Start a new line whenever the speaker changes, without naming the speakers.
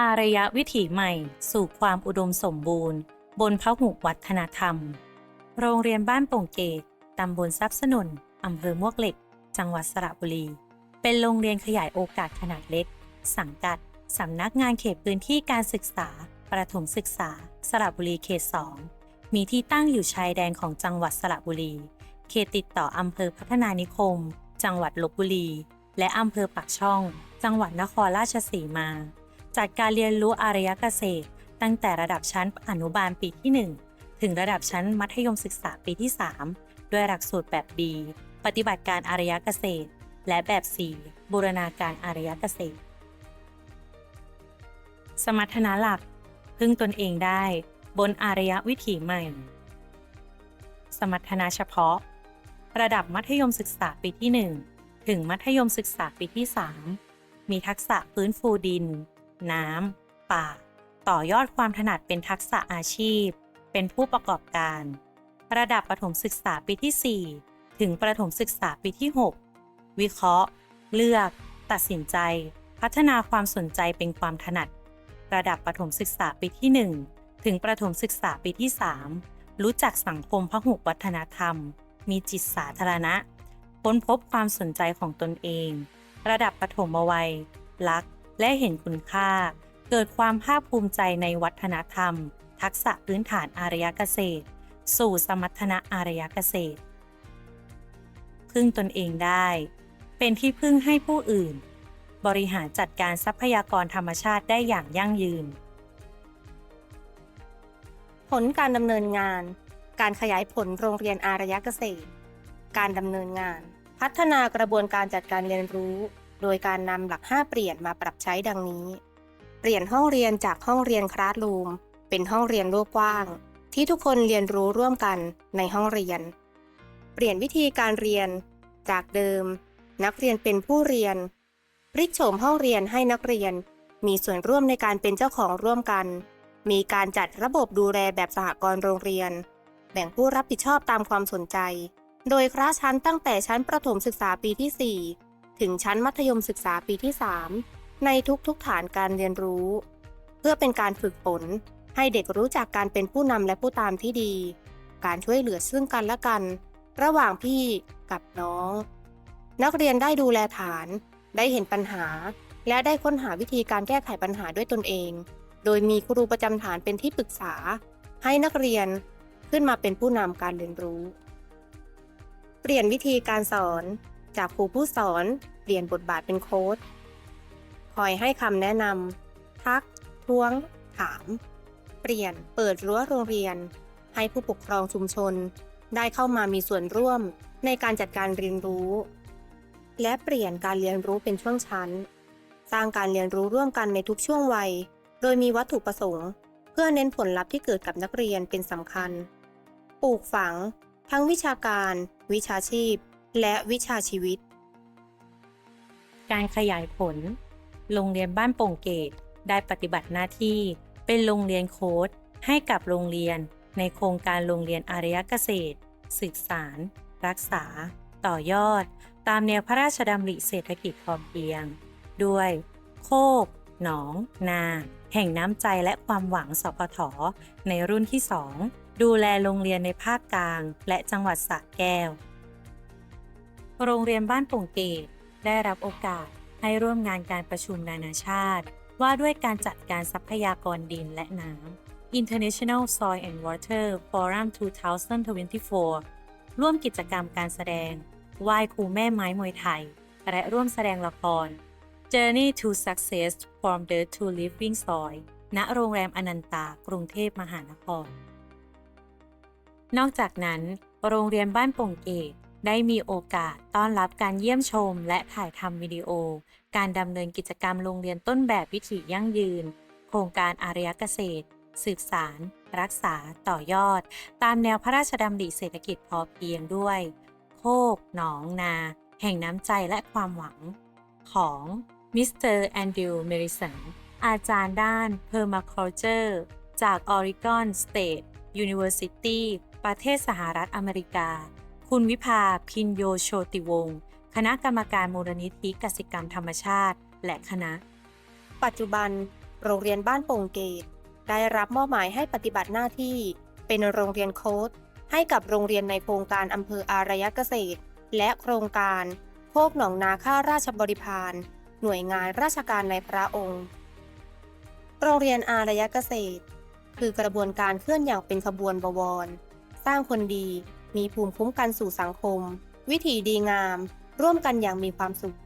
อารยวิถีใหม่สู่ความอุดมสมบูรณ์ บนพหุวัฒนธรรม โรงเรียนบ้านโป่งเกตตำบลทรัพย์สนุนอำเภอมวกเหล็ก จังหวัดสระบุรี เป็นโรงเรียนขยายโอกาสขนาดเล็ก สังกัดสำนักงานเขตพื้นที่การศึกษา ประถมศึกษา สระบุรีเขต 2 มีที่ตั้งอยู่ชายแดนของจังหวัดสระบุรี เขตติดต่ออำเภอพัฒนานิคม จังหวัดลบบุรี และอำเภอปากช่อง จังหวัดนครราชสีมา จัดการเรียนรู้อารยเกษตร ตั้งแต่ระดับชั้นอนุบาลปีที่ 1 ถึงระดับชั้นมัธยมศึกษาปีที่ 3 ด้วยหลักสูตรแบบ B ปฏิบัติการอารยเกษตร และแบบ C บูรณาการอารยเกษตร สมรรถนะหลัก พึ่งตนเองได้บนอารยวิถีใหม่ สมรรถนะเฉพาะ ระดับมัธยมศึกษาปีที่ 1 ถึงมัธยมศึกษาปีที่ 3 มีทักษะฟื้นฟูดิน น้ำ ป่า ต่อยอดความถนัดเป็นทักษะอาชีพ เป็นผู้ประกอบการ ระดับประถมศึกษาปีที่ 4 ถึงประถมศึกษาปีที่ 6 วิเคราะห์ เลือก ตัดสินใจ พัฒนาความสนใจเป็นความถนัด ระดับประถมศึกษาปีที่ 1 ถึงประถมศึกษาปีที่ 3 รู้จักสังคมพหุวัฒนธรรม มีจิตสาธารณะ ค้นพบความสนใจของตนเอง ระดับปฐมวัยรัก และเห็นคุณค่า เกิดความภาคภูมิใจในวัฒนธรรม ทักษะพื้นฐานอารยเกษตร สู่สมรรถนะอารยเกษตร พึ่งตนเองได้ เป็นที่พึ่งให้ผู้อื่น บริหารจัดการทรัพยากรธรรมชาติได้อย่างยั่งยืน
ผลการดำเนินงาน การขยายผลโรงเรียนอารยเกษตร การดำเนินงาน พัฒนากระบวนการจัดการเรียนรู้ โดยการนำหลัก 5 เปลี่ยนมาปรับใช้ดังนี้ เปลี่ยนห้องเรียนจากห้องเรียนคลาสรูมเป็นห้องเรียนโลกกว้าง ที่ทุกคนเรียนรู้ร่วมกันในห้องเรียน เปลี่ยนวิธีการเรียน จากเดิม นักเรียนเป็นผู้เรียนพลิกโฉมห้องเรียนให้นักเรียน มีส่วนร่วมในการเป็นเจ้าของร่วมกัน มีการจัดระบบดูแลแบบสหกรณ์โรงเรียน แบ่งผู้รับผิดชอบตามความสนใจ โดยคลาสชั้นตั้งแต่ชั้นประถมศึกษาปีที่ 4 ถึงชั้นมัธยมศึกษาปีที่ 3 ในทุกๆฐานการเรียนรู้ เพื่อเป็นการฝึกฝนให้เด็กรู้จักการเป็นผู้นำและผู้ตามที่ดี การช่วยเหลือซึ่งกันและกัน ระหว่างพี่กับน้อง นักเรียนได้ดูแลฐาน ได้เห็นปัญหา และได้ค้นหาวิธีการแก้ไขปัญหาด้วยตนเอง โดยมีครูประจำฐานเป็นที่ปรึกษา ให้นักเรียนขึ้นมาเป็นผู้นำการเรียนรู้ เปลี่ยนวิธีการสอน จากครูผู้สอนเปลี่ยนบทบาทเป็นโค้ชคอยให้คำแนะนำทัก ท้วง ถาม เปลี่ยนเปิดรั้วโรงเรียน ให้ผู้ปกครองชุมชน ได้เข้ามามีส่วนร่วมในการจัดการเรียนรู้ และเปลี่ยนการเรียนรู้เป็นช่วงชั้น สร้างการเรียนรู้ร่วมกันในทุกช่วงวัย โดยมีวัตถุประสงค์ เพื่อเน้นผลลัพธ์ที่เกิดกับนักเรียนเป็นสำคัญ ปลูกฝัง ทั้งวิชาการ วิชาชีพ และวิชาชีวิต
การขยายผล โรงเรียนบ้านโป่งเกตได้ปฏิบัติหน้าที่ เป็นโรงเรียนโค้ดให้กับโรงเรียนในโครงการโรงเรียนอารยเกษตร ศึกษารรักษา ต่อยอด ตามแนวพระราชดำริเศรษฐกิจพอเพียง ด้วย โคก หนอง นา แห่งน้ำใจและความหวังสพทในรุ่นที่ 2 ดูแลโรงเรียนในภาคกลาง และจังหวัดสระแก้ว โรงเรียนบ้านป่งเกตได้รับโอกาสให้ร่วมงานการประชุมนานาชาติ ว่าด้วยการจัดการทรัพยากรดินและน้ำ International Soil and Water Forum 2024 ร่วมกิจกรรมการแสดงไหว้ครูแม่ไม้มวยไทย และร่วมแสดงละคร Journey to Success from Dirt to Living Soil ณโรงแรมอนันตากรุงเทพมหานคร นอกจากนั้น โรงเรียนบ้านป่งเกต ได้มีโอกาสต้อนรับการเยี่ยมชม และถ่ายทำวิดีโอ การดำเนินกิจกรรมโรงเรียนต้นแบบวิถียั่งยืน โครงการอารยเกษตร สืบสาร รักษาต่อยอด ตามแนวพระราชดำริเศรษฐกิจพอเพียงด้วย โคก หนองนา แห่งน้ำใจและความหวัง ของมิสเตอร์แอนดิวเมริสันอาจารย์ด้าน Permaculture จาก Oregon State University ประเทศสหรัฐอเมริกา คุณวิภาพินโยโชติวงศ์คณะกรรมการมูลนิธิกสิกรรมธรรมชาติ และคณะ
ปัจจุบัน โรงเรียนบ้านโป่งเกต ได้รับมอบหมายให้ปฏิบัติหน้าที่ เป็นโรงเรียนโค้ดให้กับโรงเรียนในโครงการอำเภออารยเกษตร และโครงการโคกหนองนาข้าราชบริพารหน่วยงานราชการในพระองค์ โรงเรียนอารยเกษตร คือกระบวนการเคลื่อนอย่างเป็นขบวนบวร สร้างคนดี มีภูมิคุ้มกันสู่สังคม วิถีดีงาม ร่วมกันอย่างมีความสุข